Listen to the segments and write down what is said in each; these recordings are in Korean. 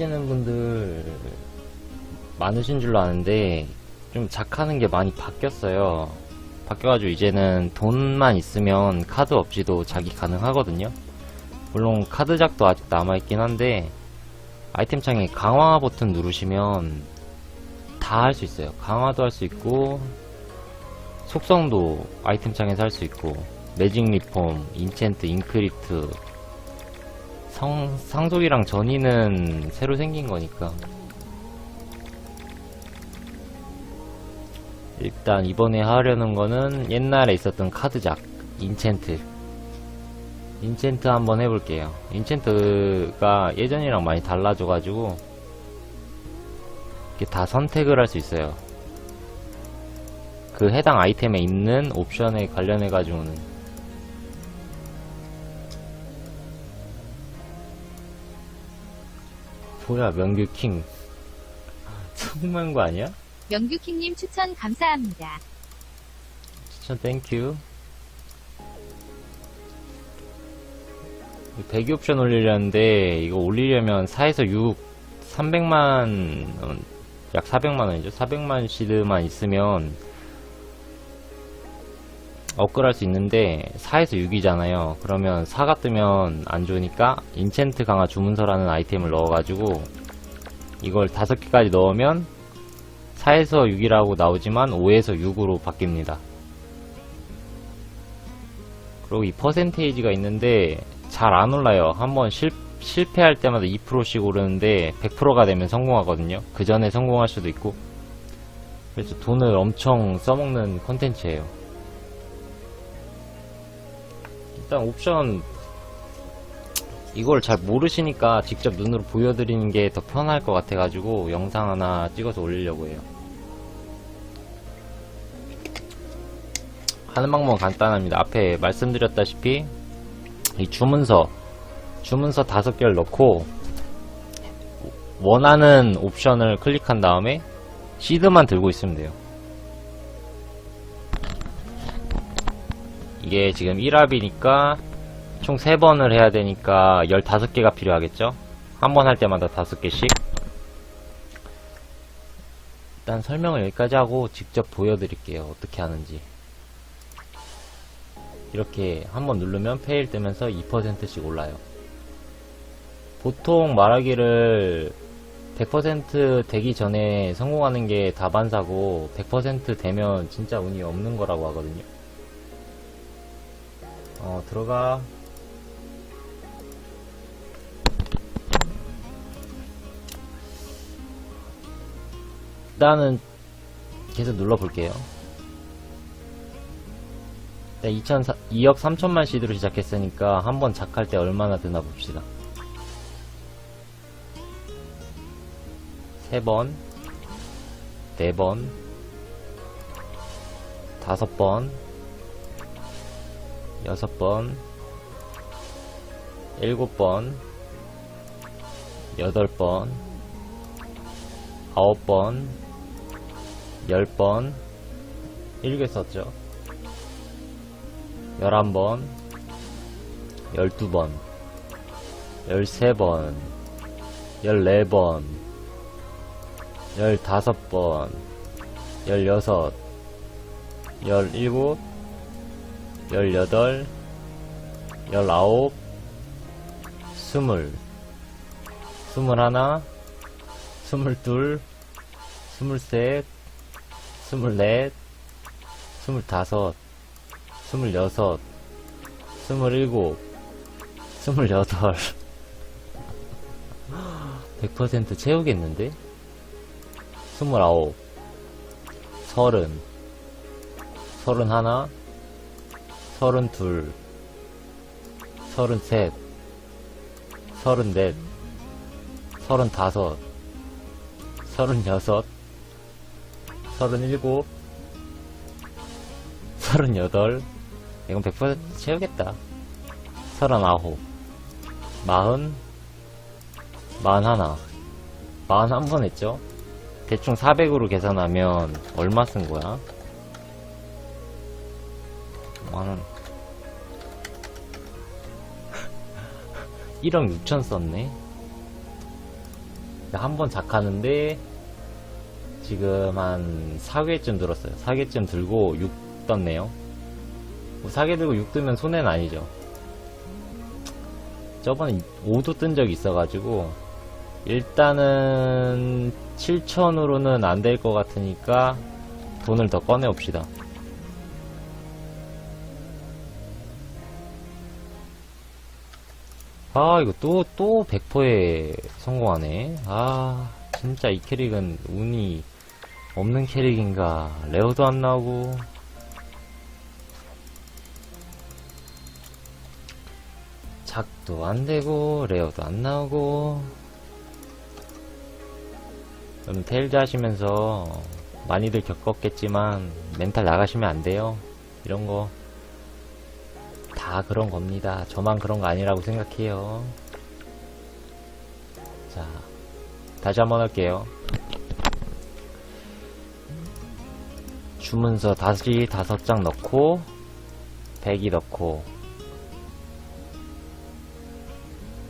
하시는 분들 많으신 줄로 아는데 좀 작하는 게 많이 바뀌었어요. 바뀌어가지고 이제는 돈만 있으면 카드 없이도 자기 가능하거든요. 물론 카드작도 아직 남아있긴 한데 아이템 창에 강화 버튼 누르시면 다 할 수 있어요. 강화도 할 수 있고 속성도 아이템 창에서 할 수 있고 매직 리폼, 인챈트, 인크리트 성, 상속이랑 전이는 새로 생긴 거니까. 일단 이번에 하려는 거는 옛날에 있었던 카드작 인챈트. 인챈트 한번 해볼게요. 인챈트가 예전이랑 많이 달라져 가지고 이게 다 선택을 할 수 있어요. 그 해당 아이템에 있는 옵션에 관련해 가지고는 뭐야 명규킹 성공한 거 아니야? 명규킹님 추천 감사합니다. 추천 땡큐 대기 옵션 올리려는데 이거 올리려면 4에서 6 300만 원, 약 400만 원이죠 400만 시드만 있으면 업글할 수 있는데 4에서 6이잖아요 그러면 4가 뜨면 안 좋으니까 인챈트 강화 주문서라는 아이템을 넣어가지고 이걸 5개까지 넣으면 4에서 6이라고 나오지만 5에서 6으로 바뀝니다. 그리고 이 퍼센테이지가 있는데 잘 안 올라요. 한번 실, 실패할 때마다 2%씩 오르는데 100%가 되면 성공하거든요. 그 전에 성공할 수도 있고. 그래서 돈을 엄청 써먹는 콘텐츠예요. 일단 옵션 이걸 잘 모르시니까 직접 눈으로 보여드리는 게 더 편할 것 같아가지고 영상 하나 찍어서 올리려고 해요. 하는 방법은 간단합니다. 앞에 말씀드렸다시피 이 주문서 주문서 다섯 개를 넣고 원하는 옵션을 클릭한 다음에 시드만 들고 있으면 돼요. 이게 지금 1합이니까 총 3번을 해야 되니까 15개가 필요하겠죠? 한 번 할 때마다 5개씩. 일단 설명을 여기까지 하고 직접 보여드릴게요. 어떻게 하는지. 이렇게 한번 누르면 페일 뜨면서 2%씩 올라요. 보통 말하기를 100% 되기 전에 성공하는 게 다반사고 100% 되면 진짜 운이 없는 거라고 하거든요. 어, 들어가. 일단은 계속 눌러볼게요. 네, 2004, 2억 3천만 시드로 시작했으니까 한번 작할 때 얼마나 드나 봅시다. 3번, 4번, 5번, 6번, 7번, 8번, 9번, 10번, 1개 썼죠. 11번, 12번, 13번, 14번, 15번, 16, 17, 18, 19, 20, 21, 22, 23, 24, 25, 스물여섯, 스물일곱, 스물여덟. 100% 채우겠는데? 스물아홉, 서른, 서른하나, 서른둘, 서른셋, 서른넷, 서른다섯, 서른여섯, 서른일곱, 서른여덟, 이건 100% 채우겠다. 서른아홉, 마흔, 마흔하나, 마흔 한 번 했죠? 대충 400으로 계산하면 얼마 쓴 거야? 만원. 1억 6천 썼네? 한 번 작하는데 지금 한 4회쯤 들었어요. 4회쯤 들고 6 떴네요. 뭐 4개 들고 6 뜨면 손해는 아니죠. 저번에 5도 뜬 적이 있어가지고 일단은 7천으로는 안 될 것 같으니까 돈을 더 꺼내옵시다. 아, 이거 또, 또 100%에 성공하네. 아, 진짜 이 캐릭은 운이 없는 캐릭인가. 레어도 안 나오고. 작도 안 되고, 레어도 안 나오고. 여러분, 텔즈 하시면서 많이들 겪었겠지만, 멘탈 나가시면 안 돼요. 이런 거. 다 그런 겁니다. 저만 그런 거 아니라고 생각해요. 자, 다시 한번 할게요. 주문서 다시 다섯 장 넣고, 100이 넣고,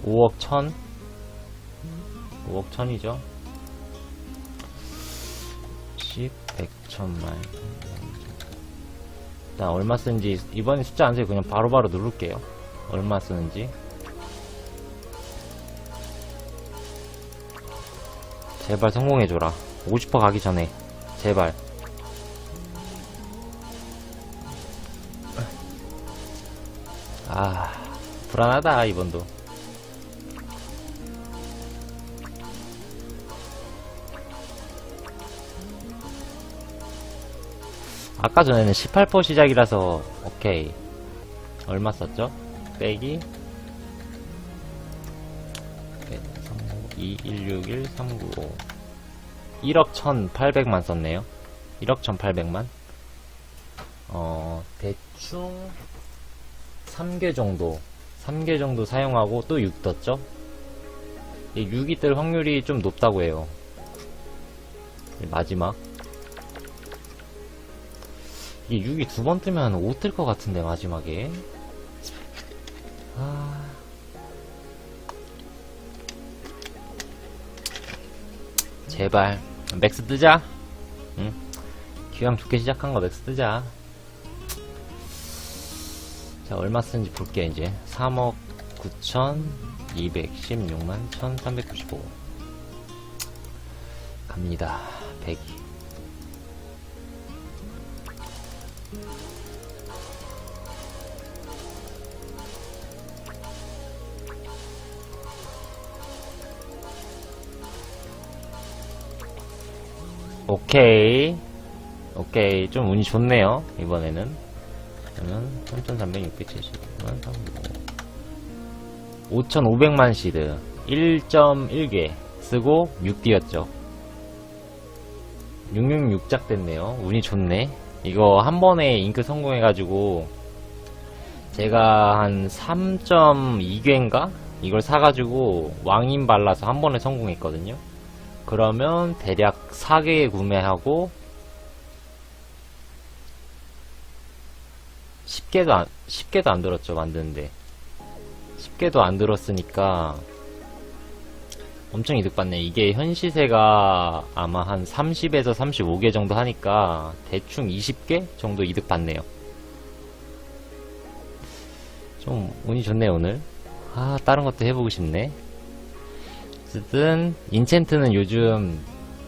5억 천? 5억 천이죠? 10, 100, 천만. 일단 얼마 쓰는지 이번에 숫자 안 세고 그냥 바로 바로 누를게요. 얼마 쓰는지. 제발 성공해줘라. 50% 가기 전에. 제발. 아 불안하다 이번도 아까 전에는 18% 시작이라서 오케이. 얼마 썼죠? 빼기. 2, 1, 6, 1, 3, 9, 5 1억 1,800만 썼네요. 1억 1,800만. 어 대충 3개 정도 3개 정도 사용하고 또 6 떴죠? 이 6이 뜰 확률이 좀 높다고 해요. 마지막 이게 6이 두 번 뜨면 5 뜰 것 같은데 마지막에. 아... 제발 맥스 뜨자. 응? 기왕 좋게 시작한 거 맥스 뜨자. 자 얼마 쓰는지 볼게 이제. 3억 9천 216만 1395 갑니다. 100이 오케이. 오케이. 좀 운이 좋네요. 이번에는. 그러면 3,300, 670만 3 5,500만 시드. 1.1개 쓰고 6디였죠. 666작 됐네요. 운이 좋네. 이거 한 번에 잉크 성공해가지고 제가 한 3.2개인가? 이걸 사가지고 왕인 발라서 한 번에 성공했거든요. 그러면 대략 4개 구매하고 10개도 안, 10개도 안 들었죠, 만드는데. 10개도 안 들었으니까 엄청 이득 받네. 이게 현 시세가 아마 한 30에서 35개 정도 하니까 대충 20개 정도 이득 받네요. 좀 운이 좋네, 오늘. 아, 다른 것도 해보고 싶네. 어쨌든 인챈트는 요즘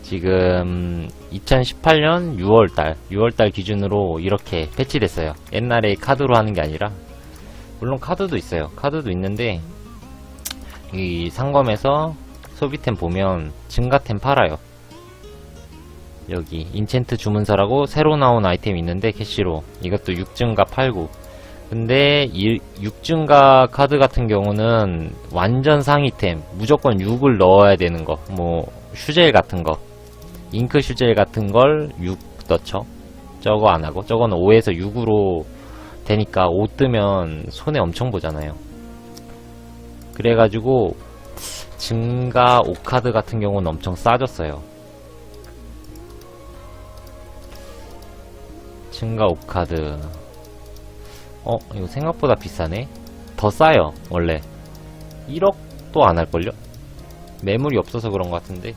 지금 2018년 6월달 6월달 기준으로 이렇게 패치됐어요. 옛날에 카드로 하는 게 아니라. 물론 카드도 있어요. 카드도 있는데 이 상검에서 소비템 보면 증가템 팔아요. 여기 인챈트 주문서라고 새로 나온 아이템 있는데 캐시로 이것도 6증가 팔고 근데 이 6증가 카드 같은 경우는 완전 상위템 무조건 6을 넣어야 되는 거 뭐 슈젤 같은 거 잉크 슈젤 같은 걸 6 넣죠. 저거 안 하고 저거는 5에서 6으로 되니까 5 뜨면 손해 엄청 보잖아요. 그래가지고 증가 5카드 같은 경우는 엄청 싸졌어요. 증가 5카드 어 이거 생각보다 비싸네. 더 싸요 원래. 1억도 안 할걸요? 매물이 없어서 그런 것 같은데